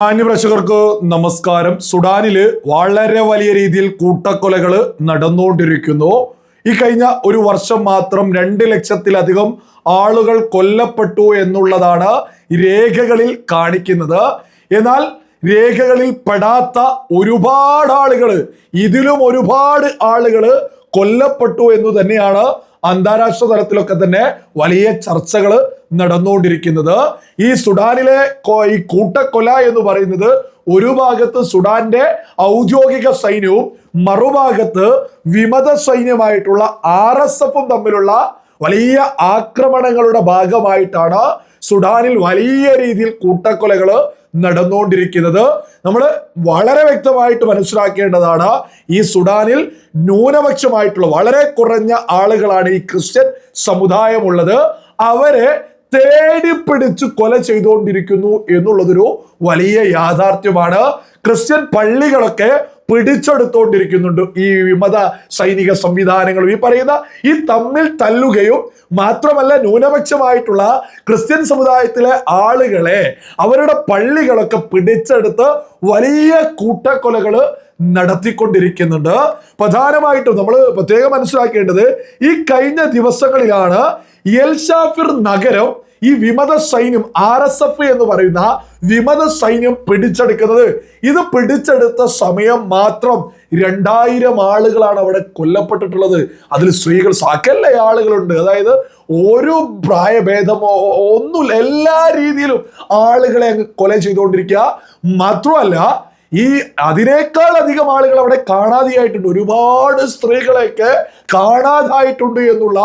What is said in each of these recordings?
മാന്യപ്രേക്ഷകർക്ക് നമസ്കാരം. സുഡാനിൽ വളരെ വലിയ രീതിയിൽ കൂട്ടക്കൊലകൾ നടന്നുകൊണ്ടിരിക്കുന്നു. ഈ കഴിഞ്ഞ ഒരു വർഷം മാത്രം രണ്ട് ലക്ഷത്തിലധികം ആളുകൾ കൊല്ലപ്പെട്ടു എന്നുള്ളതാണ് രേഖകളിൽ കാണിക്കുന്നത്. എന്നാൽ രേഖകളിൽ പെടാത്ത ഒരുപാട് ആളുകൾ ഇതിലും ഒരുപാട് ആളുകൾ കൊല്ലപ്പെട്ടു എന്ന് തന്നെയാണ് അന്താരാഷ്ട്ര തലത്തിലൊക്കെ തന്നെ വലിയ ചർച്ചകൾ നടന്നുകൊണ്ടിരിക്കുന്നത്. ഈ സുഡാനിലെ ഈ കൂട്ടക്കൊല എന്ന് പറയുന്നത് ഒരു ഭാഗത്ത് സുഡാന്റെ ഔദ്യോഗിക സൈന്യവും മറുഭാഗത്ത് വിമത സൈന്യമായിട്ടുള്ള ആർ എസ് എഫും തമ്മിലുള്ള വലിയ ആക്രമണങ്ങളുടെ ഭാഗമായിട്ടാണ് സുഡാനിൽ വലിയ രീതിയിൽ കൂട്ടക്കൊലകൾ നടന്നുകൊണ്ടിരിക്കുന്നത്. നമ്മൾ വളരെ വ്യക്തമായിട്ട് മനസ്സിലാക്കേണ്ടതാണ് ഈ സുഡാനിൽ ന്യൂനപക്ഷമായിട്ടുള്ള വളരെ കുറഞ്ഞ ആളുകളാണ് ഈ ക്രിസ്ത്യൻ സമുദായമുള്ളത്. അവരെ തേടി പിടിച്ച് കൊല ചെയ്തുകൊണ്ടിരിക്കുന്നു എന്നുള്ളതൊരു വലിയ യാഥാർത്ഥ്യമാണ്. ക്രിസ്ത്യൻ പള്ളികളൊക്കെ പിടിച്ചെടുത്തോണ്ടിരിക്കുന്നുണ്ട് ഈ വിമത സൈനിക സംവിധാനങ്ങളും ഈ പറയുന്ന ഈ തമ്മിൽ തല്ലുകയും മാത്രമല്ല ന്യൂനപക്ഷമായിട്ടുള്ള ക്രിസ്ത്യൻ സമുദായത്തിലെ ആളുകളെ അവരുടെ പള്ളികളൊക്കെ പിടിച്ചെടുത്ത് വലിയ കൂട്ടക്കൊലകൾ നടത്തിക്കൊണ്ടിരിക്കുന്നുണ്ട്. പ്രധാനമായിട്ടും നമ്മൾ പ്രത്യേകം മനസ്സിലാക്കേണ്ടത് ഈ കഴിഞ്ഞ ദിവസങ്ങളിലാണ് എൽഷാഫിർ നഗരം ഈ വിമത സൈന്യം ആർ എസ് എഫ് എന്ന് പറയുന്ന വിമത സൈന്യം പിടിച്ചെടുക്കുന്നത്. ഇത് പിടിച്ചെടുത്ത സമയം മാത്രം രണ്ടായിരം ആളുകളാണ് അവിടെ കൊല്ലപ്പെട്ടിട്ടുള്ളത്. അതിൽ സ്ത്രീകൾ സകല ആളുകളുണ്ട്. അതായത് ഒരു പ്രായഭേദമോ ഒന്നുമില്ല എല്ലാ രീതിയിലും ആളുകളെ അങ്ങ് കൊല ചെയ്തുകൊണ്ടിരിക്കുക. മാത്രമല്ല ഈ അതിനേക്കാൾ അധികം ആളുകൾ അവിടെ കാണാതെയായിട്ടുണ്ട്. ഒരുപാട് സ്ത്രീകളെയൊക്കെ കാണാതായിട്ടുണ്ട് എന്നുള്ള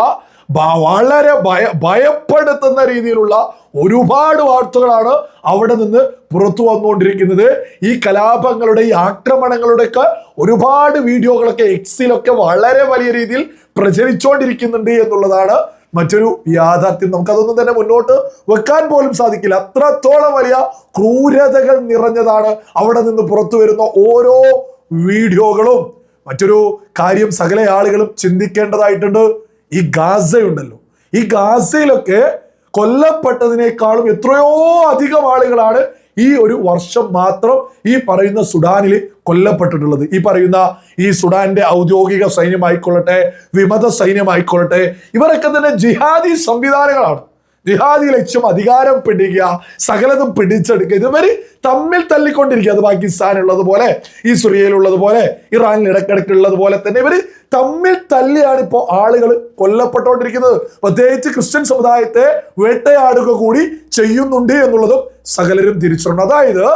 വളരെ ഭയ ഭയപ്പെടുത്തുന്ന രീതിയിലുള്ള ഒരുപാട് വാർത്തകളാണ് അവിടെ നിന്ന് പുറത്തു വന്നുകൊണ്ടിരിക്കുന്നത്. ഈ കലാപങ്ങളുടെ ഈ ആക്രമണങ്ങളുടെ ഒക്കെ ഒരുപാട് വീഡിയോകളൊക്കെ എക്സിലൊക്കെ വളരെ വലിയ രീതിയിൽ പ്രചരിച്ചുകൊണ്ടിരിക്കുന്നുണ്ട് എന്നുള്ളതാണ് മറ്റൊരു യാഥാർത്ഥ്യം. നമുക്കതൊന്നും തന്നെ മുന്നോട്ട് വെക്കാൻ പോലും സാധിക്കില്ല. അത്രത്തോളം വലിയ ക്രൂരതകൾ നിറഞ്ഞതാണ് അവിടെ നിന്ന് പുറത്തു വരുന്ന ഓരോ വീഡിയോകളും. മറ്റൊരു കാര്യം സകല ആളുകളും ചിന്തിക്കേണ്ടതായിട്ടുണ്ട്. ഈ ഗാസയുണ്ടല്ലോ. ഈ ഗാസയിലൊക്കെ കൊല്ലപ്പെട്ടതിനേക്കാളും എത്രയോ അധികം ആളുകളാണ് ഈ ഒരു വർഷം മാത്രം ഈ പറയുന്ന സുഡാനിൽ കൊല്ലപ്പെട്ടിട്ടുള്ളത്. ഈ പറയുന്ന ഈ സുഡാന്റെ ഔദ്യോഗിക സൈന്യമായിക്കൊള്ളട്ടെ വിമത സൈന്യമായിക്കൊള്ളട്ടെ ഇവരൊക്കെ തന്നെ ജിഹാദി സംവിധാനങ്ങളാണ്. ജിഹാദി ലക്ഷ്യം അധികാരം പിടിക്കുക സകലതും പിടിച്ചെടുക്കുക ഇതുവരെ തമ്മിൽ തല്ലിക്കൊണ്ടിരിക്കുക. അത് പാകിസ്ഥാനുള്ളത് പോലെ ഈ സുറിയയിലുള്ളത് പോലെ ഇറാനിൽ ഇടക്കിടക്കുള്ളത് പോലെ തന്നെ ഇവർ തമ്മിൽ തല്ലിയാണ് ഇപ്പോൾ ആളുകൾ കൊല്ലപ്പെട്ടുകൊണ്ടിരിക്കുന്നത്. പ്രത്യേകിച്ച് ക്രിസ്ത്യൻ സമുദായത്തെ വേട്ടയാടുക കൂടി ചെയ്യുന്നുണ്ട് എന്നുള്ളതും സകലരും തിരിച്ചിട്ടുണ്ട് അതായത്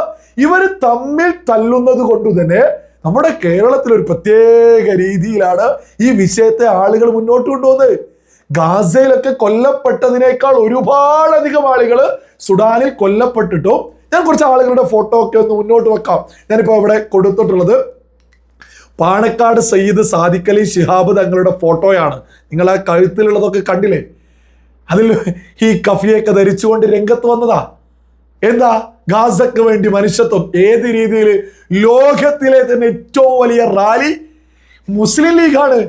ഇവർ തമ്മിൽ തല്ലുന്നത് കൊണ്ട് തന്നെ നമ്മുടെ കേരളത്തിൽ ഒരു പ്രത്യേക രീതിയിലാണ് ഈ വിഷയത്തെ ആളുകൾ മുന്നോട്ട് കൊണ്ടുപോകുന്നത്. ഗാസയിലൊക്കെ കൊല്ലപ്പെട്ടതിനേക്കാൾ ഒരുപാടധികം ആളുകൾ സുഡാനിൽ കൊല്ലപ്പെട്ടിട്ടും ഞാൻ കുറച്ച് ആളുകളുടെ ഫോട്ടോ ഒക്കെ ഒന്ന് മുന്നോട്ട് വെക്കാം. ഞാനിപ്പോൾ ഇവിടെ കൊടുത്തിട്ടുള്ളത് പാണക്കാട് സയ്യിദ് സാദിഖലി ശിഹാബ് തങ്ങളുടെ ഫോട്ടോയാണ്. നിങ്ങൾ ആ കഴുത്തിലുള്ളതൊക്കെ കണ്ടില്ലേ? അതിൽ ഈ കഫിയൊക്കെ ധരിച്ചുകൊണ്ട് രംഗത്ത് വന്നതാ. എന്താ? ഗാസക്ക് വേണ്ടി മനുഷ്യത്വം. ഏത് രീതിയിൽ? ലോകത്തിലെ തന്നെ ഏറ്റവും വലിയ റാലി മുസ്ലിം ലീഗാണ്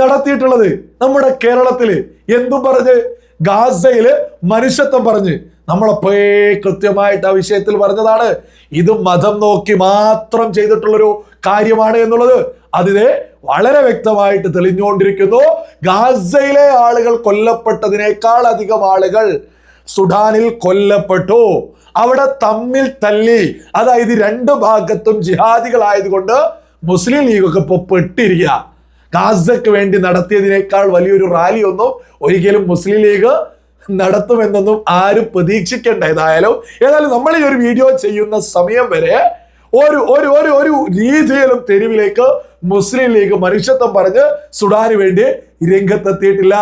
നടത്തിയിട്ടുള്ളത്. നമ്മുടെ കേരളത്തിൽ എന്തും പറഞ്ഞ് ഗാസയിൽ മനുഷ്യത്വം പറഞ്ഞ്. നമ്മളപ്പോ കൃത്യമായിട്ട് ആ വിഷയത്തിൽ പറഞ്ഞതാണ്. ഇത് മതം നോക്കി മാത്രം ചെയ്തിട്ടുള്ളൊരു കാര്യമാണ് എന്നുള്ളത് അതിനെ വളരെ വ്യക്തമായിട്ട് തെളിഞ്ഞുകൊണ്ടിരിക്കുന്നു. ഗാസയിലെ ആളുകൾ കൊല്ലപ്പെട്ടതിനേക്കാൾ അധികം ആളുകൾ സുഡാനിൽ കൊല്ലപ്പെട്ടു. അവിടെ തമ്മിൽ തല്ലി. അതായത് രണ്ട് ഭാഗത്തും ജിഹാദികളായതുകൊണ്ട് മുസ്ലിം ലീഗൊക്കെ ഇപ്പൊ പെട്ടിരിക്കുക ഗാസക്ക് വേണ്ടി നടത്തിയതിനേക്കാൾ വലിയൊരു റാലി ഒന്നും ഒരിക്കലും മുസ്ലിം ലീഗ് നടത്തുമെന്നൊന്നും ആരും പ്രതീക്ഷിക്കേണ്ട ഏതായാലും. ഏതായാലും നമ്മൾ ഈ ഒരു വീഡിയോ ചെയ്യുന്ന സമയം വരെ ഒരു ഒരു ഒരു ഒരു രീതിയിലും തെരുവിലേക്ക് മുസ്ലിം ലീഗ് മനുഷ്യത്വം പറഞ്ഞ് സുഡാന് വേണ്ടി രംഗത്തെത്തിയിട്ടില്ല.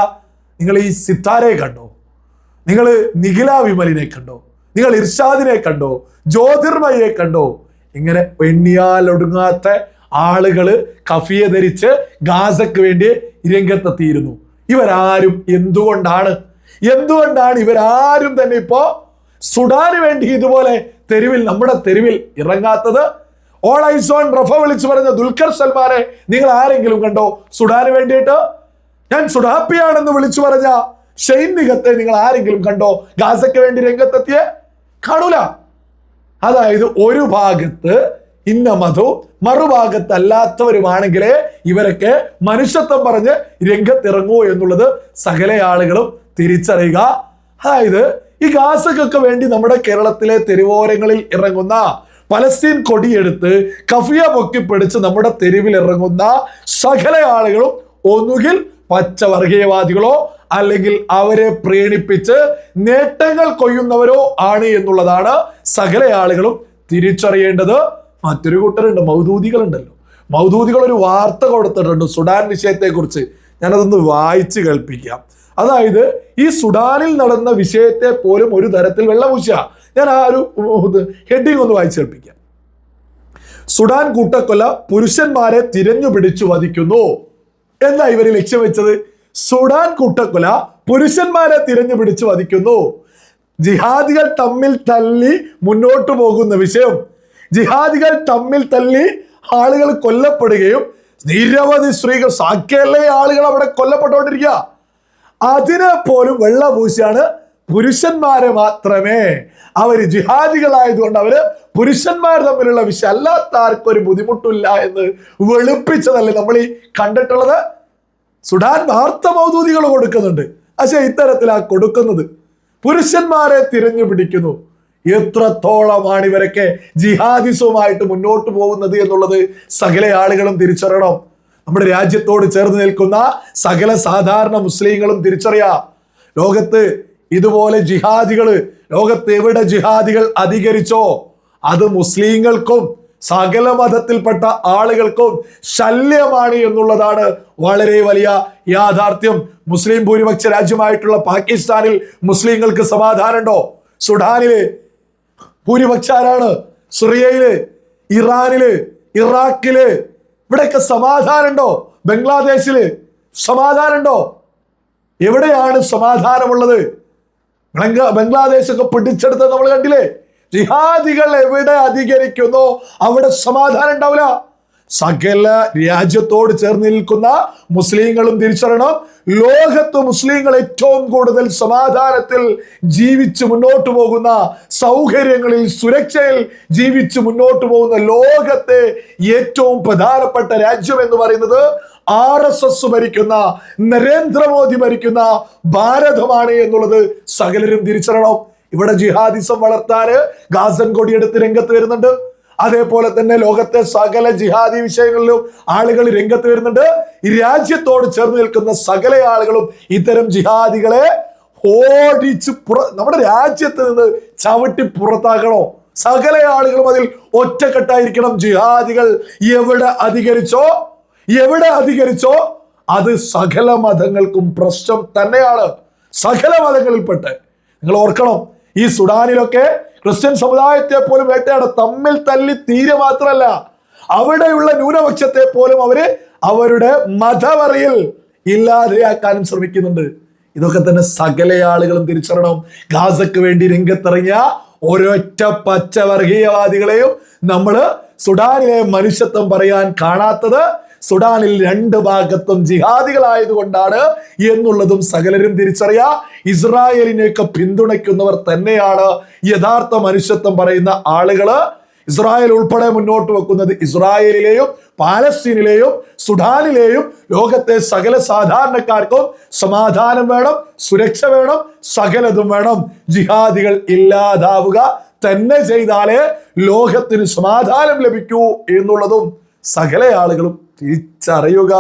നിങ്ങൾ ഈ സിത്താരയെ കണ്ടോ? നിങ്ങൾ നിഖില വിമലിനെ കണ്ടോ? നിങ്ങൾ ഇർഷാദിനെ കണ്ടോ? ജ്യോതിർമയെ കണ്ടോ? ഇങ്ങനെ എണ്ണിയാൽ ഒടുങ്ങാത്ത ആളുകൾ കഫിയെ ധരിച്ച് ഗാസക്ക് വേണ്ടി രംഗത്തെത്തിയിരുന്നു. ഇവരാരും എന്തുകൊണ്ടാണ്? എന്തുകൊണ്ടാണ് ഇവരാരും തന്നെ ഇപ്പോ സുഡാന് വേണ്ടി ഇതുപോലെ തെരുവിൽ നമ്മുടെ തെരുവിൽ ഇറങ്ങാത്തത് ഓൾ ഐസോൺ റഫ വിളിച്ചു പറഞ്ഞ ദുൽഖർ സൽമാനെ നിങ്ങൾ ആരെങ്കിലും കണ്ടോ? സുഡാന് വേണ്ടിയിട്ട് ഞാൻ സുഡാപ്പിയാണെന്ന് വിളിച്ചു പറഞ്ഞ ഷെയ്ൻ നിങ്ങൾ ആരെങ്കിലും കണ്ടോ? ഗാസയ്ക്ക് വേണ്ടി രംഗത്തെത്തിയ കാണൂല അതായത് ഒരു ഭാഗത്ത് ഇന്ന മധു മറുഭാഗത്ത് അല്ലാത്തവരുമാണെങ്കിലേ ഇവരൊക്കെ മനുഷ്യത്വം പറഞ്ഞ് രംഗത്തിറങ്ങൂ എന്നുള്ളത് സകല ആളുകളും തിരിച്ചറിയുക. അതായത് ഈ ഗാസക്കൊക്കെ വേണ്ടി നമ്മുടെ കേരളത്തിലെ തെരുവോരങ്ങളിൽ ഇറങ്ങുന്ന പലസ്തീൻ കൊടിയെടുത്ത് കഫിയ പൊക്കിപ്പിടിച്ച് നമ്മുടെ തെരുവിൽ ഇറങ്ങുന്ന സകല ആളുകളും ഒന്നുകിൽ പച്ചവർഗീയവാദികളോ അല്ലെങ്കിൽ അവരെ പ്രീണിപ്പിച്ച് നേട്ടങ്ങൾ കൊയ്യുന്നവരോ ആണ് എന്നുള്ളതാണ് സകല ആളുകളും തിരിച്ചറിയേണ്ടത്. മറ്റൊരു കൂട്ടരുണ്ട് മൗദൂദികളുണ്ടല്ലോ. മൗദൂദികൾ ഒരു വാർത്ത കൊടുത്തിട്ടുണ്ട് സുഡാൻ വിഷയത്തെക്കുറിച്ച്. ഞാനതൊന്ന് വായിച്ച് കേൾപ്പിക്കാം. അതായത് ഈ സുഡാനിൽ നടന്ന വിഷയത്തെ പോലും ഒരു തരത്തിൽ വെള്ളപൂശ ഞാൻ ആ ഒരു ഹെഡിങ് ഒന്ന് വായിച്ചേൽപ്പിക്കാം. സുഡാൻ കൂട്ടക്കൊല പുരുഷന്മാരെ തിരഞ്ഞു പിടിച്ചു വധിക്കുന്നു. എന്താ ഇവർ ലക്ഷ്യം വെച്ചത്? സുഡാൻ കൂട്ടക്കൊല പുരുഷന്മാരെ തിരഞ്ഞു പിടിച്ചു വധിക്കുന്നു. ജിഹാദികൾ തമ്മിൽ തല്ലി മുന്നോട്ട് പോകുന്ന വിഷയം. ജിഹാദികൾ തമ്മിൽ തല്ലി ആളുകൾ കൊല്ലപ്പെടുകയും നിരവധി സ്ത്രീകൾ സാക്കല്ലേ ആളുകൾ അവിടെ കൊല്ലപ്പെട്ടുകൊണ്ടിരിക്കുക. അതിനെ പോലും വെള്ളപൂശാണ് പുരുഷന്മാരെ മാത്രമേ. അവർ ജിഹാദികളായതുകൊണ്ട് അവർ പുരുഷന്മാർ തമ്മിലുള്ള വിഷയം അല്ലാത്ത ആർക്കും ഒരു ബുദ്ധിമുട്ടില്ല എന്ന് വെളുപ്പിച്ചതല്ലേ നമ്മൾ ഈ കണ്ടിട്ടുള്ളത്? സുഡാൻ വാർത്ത മൗദൂദികൾ കൊടുക്കുന്നുണ്ട്. പക്ഷെ ഇത്തരത്തിലാ കൊടുക്കുന്നത്. പുരുഷന്മാരെ തിരഞ്ഞു പിടിക്കുന്നു. എത്രത്തോളമാണ് ഇവരൊക്കെ ജിഹാദിസവുമായിട്ട് മുന്നോട്ട് പോകുന്നത് എന്നുള്ളത് സകല ആളുകളും തിരിച്ചറിയണം. നമ്മുടെ രാജ്യത്തോട് ചേർന്ന് നിൽക്കുന്ന സകല സാധാരണ മുസ്ലിങ്ങളും തിരിച്ചറിയാം. ലോകത്ത് ഇതുപോലെ ജിഹാദികൾ ലോകത്ത് എവിടെ ജിഹാദികൾ അധികരിച്ചോ അത് മുസ്ലിങ്ങൾക്കും സകല മതത്തിൽപ്പെട്ട ആളുകൾക്കും ശല്യമാണ് എന്നുള്ളതാണ് വളരെ വലിയ യാഥാർത്ഥ്യം. മുസ്ലിം ഭൂരിപക്ഷ രാജ്യമായിട്ടുള്ള പാകിസ്ഥാനിൽ മുസ്ലിങ്ങൾക്ക് സമാധാനമുണ്ടോ? സുഡാനിൽ ഭൂരിപക്ഷാരാണ് സിറിയയിൽ ഇറാനിൽ ഇറാഖിൽ ഇവിടെയൊക്കെ സമാധാനമുണ്ടോ? ബംഗ്ലാദേശിൽ സമാധാനമുണ്ടോ? എവിടെയാണ് സമാധാനമുള്ളത്? ബംഗ്ലാദേശൊക്കെ പിടിച്ചെടുത്തത് നമ്മൾ കണ്ടില്ലേ? ജിഹാദികൾ എവിടെ അധികരിക്കുന്നോ? അവിടെ സമാധാനം ഉണ്ടാവില്ല. സകല രാജ്യത്തോട് ചേർന്ന് നിൽക്കുന്ന മുസ്ലിങ്ങളും തിരിച്ചറിയണം. ലോകത്ത് മുസ്ലിങ്ങൾ ഏറ്റവും കൂടുതൽ സമാധാനത്തിൽ ജീവിച്ചു മുന്നോട്ട് പോകുന്ന സൗകര്യങ്ങളിൽ സുരക്ഷയിൽ ജീവിച്ച് മുന്നോട്ട് പോകുന്ന ലോകത്തെ ഏറ്റവും പ്രധാനപ്പെട്ട രാജ്യം എന്ന് പറയുന്നത് ആർ എസ് എസ് ഭരിക്കുന്ന നരേന്ദ്രമോദി ഭരിക്കുന്ന ഭാരതമാണ് എന്നുള്ളത് സകലരും തിരിച്ചറിയണം. ഇവിടെ ജിഹാദിസം വളർത്താൻ ഗാസൻ കൊടിയെടുത്ത് രംഗത്ത് വരുന്നുണ്ട്. അതേപോലെ തന്നെ ലോകത്തെ സകല ജിഹാദി വിഷയങ്ങളിലും ആളുകൾ രംഗത്ത് വരുന്നുണ്ട്. ഈ രാജ്യത്തോട് ചേർന്ന് നിൽക്കുന്ന സകല ആളുകളും ഇത്തരം ജിഹാദികളെ ഓടിച്ച് പുറ നമ്മുടെ രാജ്യത്ത് നിന്ന് ചവിട്ടി പുറത്താക്കണോ സകല ആളുകളും അതിൽ ഒറ്റക്കെട്ടായിരിക്കണം. ജിഹാദികൾ എവിടെ അധികരിച്ചോ? എവിടെ അധികരിച്ചോ? അത് സകല മതങ്ങൾക്കും പ്രശ്നം തന്നെയാണ്. സകല മതങ്ങളിൽപ്പെട്ട്. നിങ്ങൾ ഓർക്കണം ഈ സുഡാനിലൊക്കെ ക്രിസ്ത്യൻ സമുദായത്തെ പോലും വേട്ടയാണ് തമ്മിൽ തല്ലി തീരെ മാത്രമല്ല. അവിടെയുള്ള ന്യൂനപക്ഷത്തെ പോലും അവർ അവരുടെ മതവറിയിൽ ഇല്ലാതെയാക്കാനും ശ്രമിക്കുന്നുണ്ട്. ഇതൊക്കെ തന്നെ സകല ആളുകളും തിരിച്ചറിയണം. ഗാസക്ക് വേണ്ടി രംഗത്തിറങ്ങിയ ഒരൊറ്റ പച്ചവർഗീയവാദികളെയും നമ്മൾ സുഡാനിലെ മനുഷ്യത്വം പറയാൻ കാണാത്തത് സുഡാനിൽ രണ്ട് ഭാഗത്തും ജിഹാദികളായതുകൊണ്ടാണ് എന്നുള്ളതും സകലരും തിരിച്ചറിയാ. ഇസ്രായേലിനെയൊക്കെ പിന്തുണയ്ക്കുന്നവർ തന്നെയാണ്. യഥാർത്ഥ മനുഷ്യത്വം പറയുന്ന ആളുകൾ ഇസ്രായേൽ ഉൾപ്പെടെ മുന്നോട്ട് വെക്കുന്നത് ഇസ്രായേലിലെയും പാലസ്തീനിലെയും സുഡാനിലെയും ലോകത്തെ സകല സാധാരണക്കാർക്കും സമാധാനം വേണം സുരക്ഷ വേണം സകലതും വേണം. ജിഹാദികൾ ഇല്ലാതാവുക തന്നെ ചെയ്താലേ ലോകത്തിന് സമാധാനം ലഭിക്കൂ എന്നുള്ളതും സകല ആളുകളും തിരിച്ചറിയുക